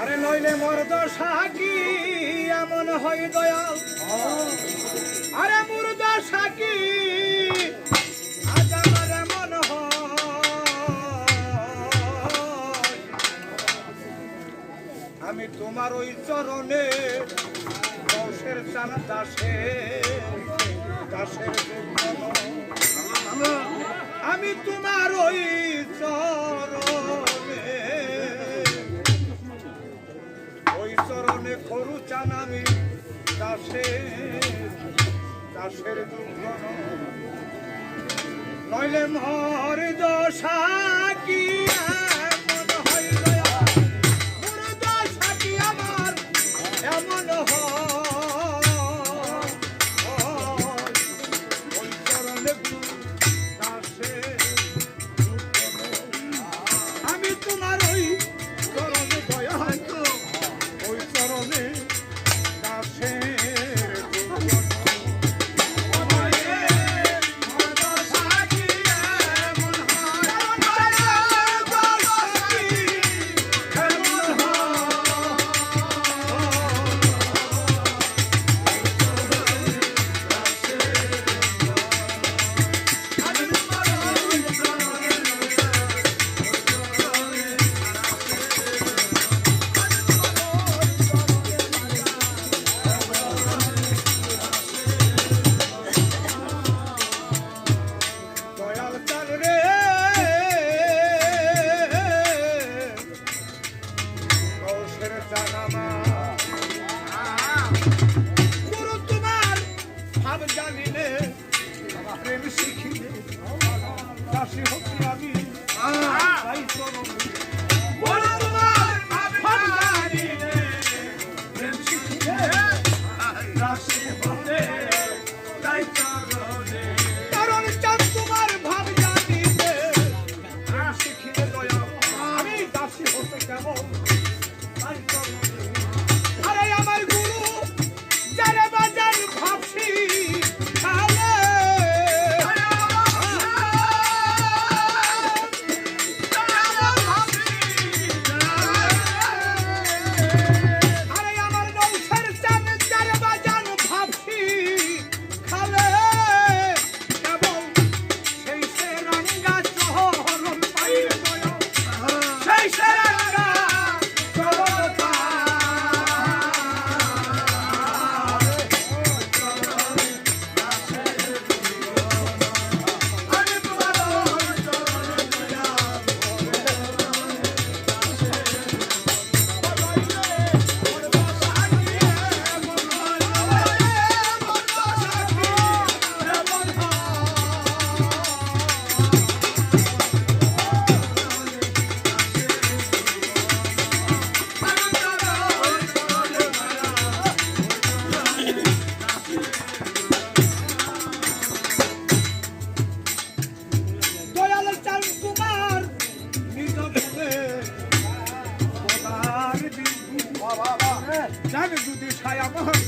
আরে নইলে মোর দশা কি? এমন হয় দয়াল। আরে মোর দশা কি? আমি তোমার ওই চরণে দশের চান দাসে, দাসের আমি তোমার ওই চরণে কান্দে খরু চানামি দাসে দাসের দুর্গ নইলে মহর দশা গুরু তোমার ভাব জানিলে প্রেম শিখিলে। চাষি হোক আমি তাই গুরু তোমার ভাব জানিলে, প্রেম শিখিলে চাষি হতে তাই কারণ চাঁদ তোমার ভাব জানিলে শিখিলে দয়া। আমি দাসী হতে কেমন? জানে যদি ছায়া মহল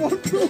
বন্ধু।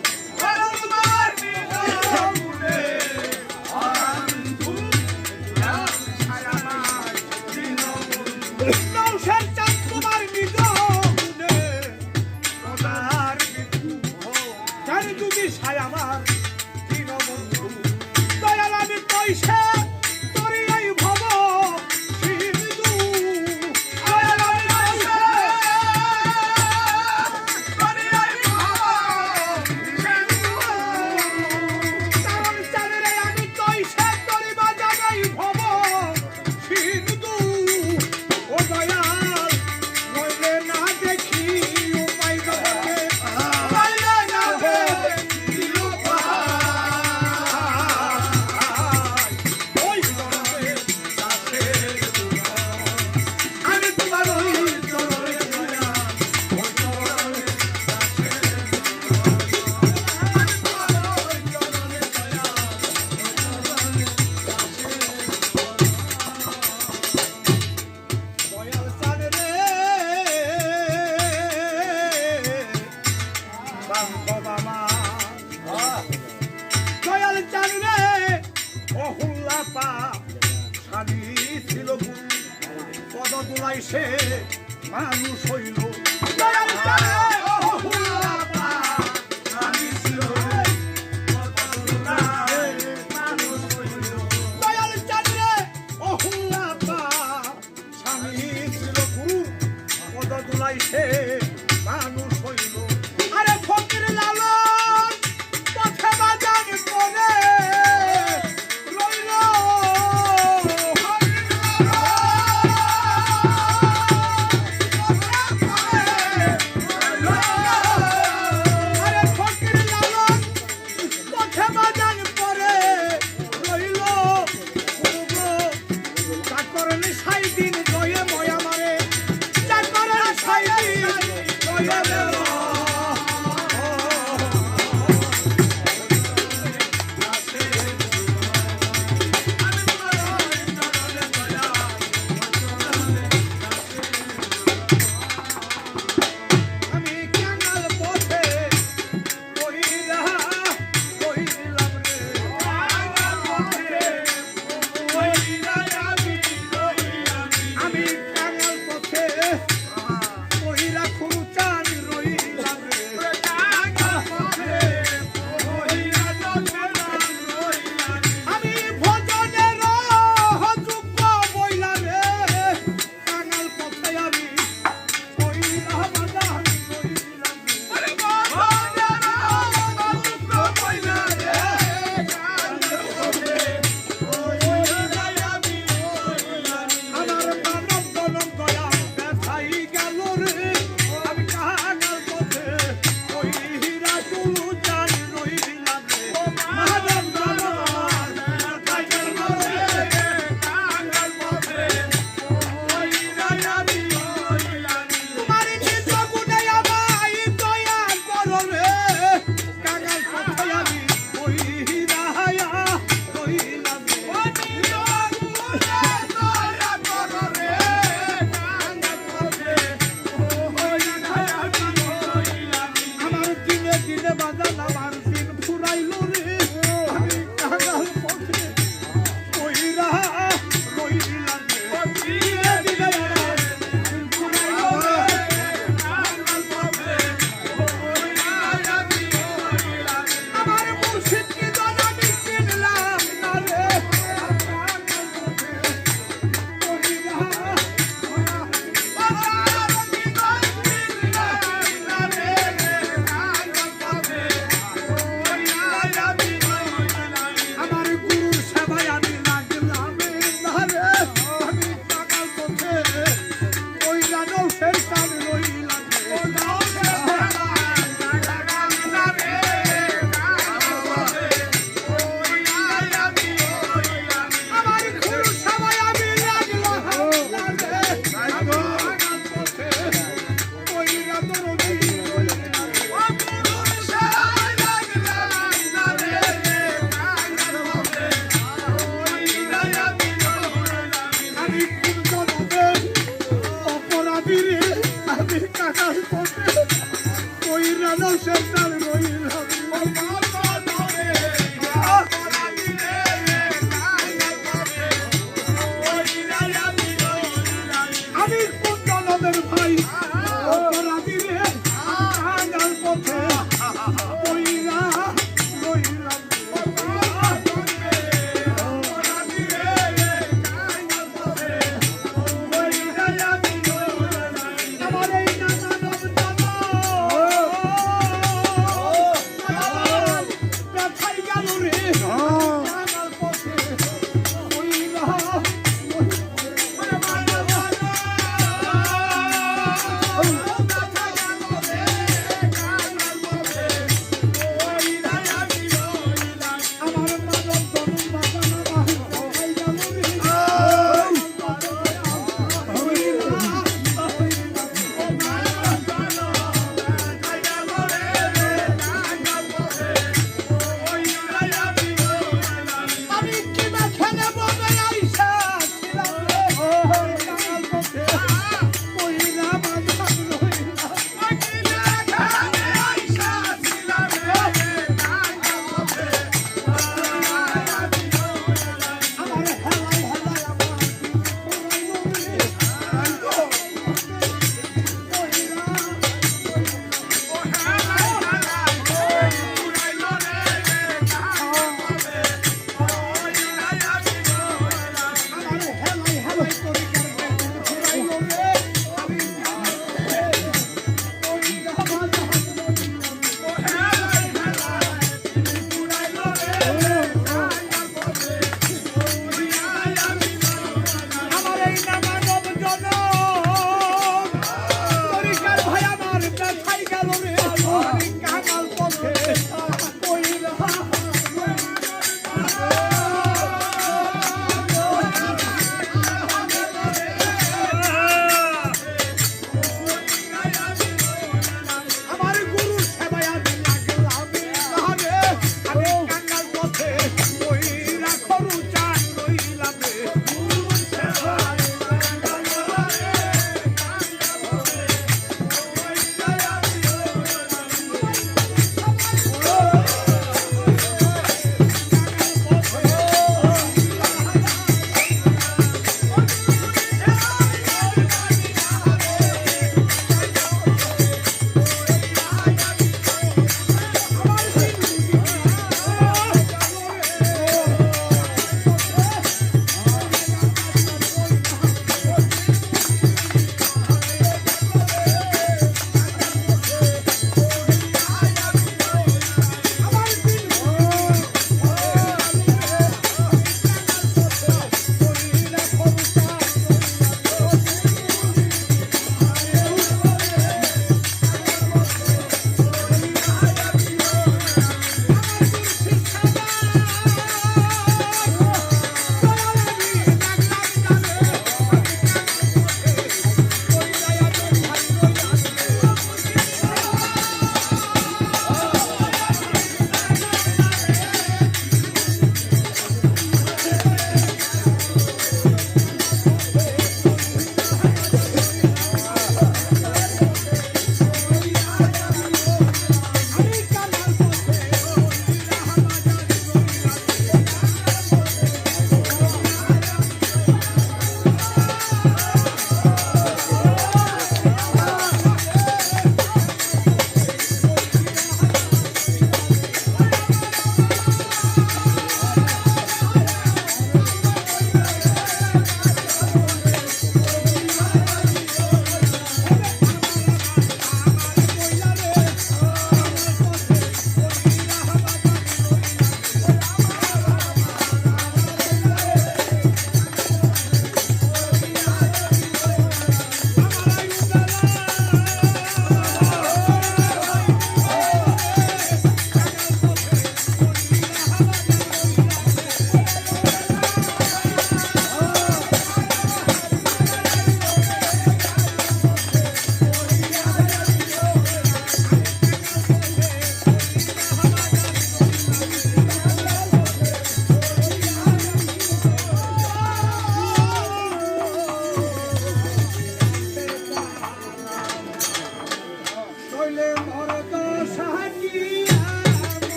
বাংলায় সে মানুষ হইল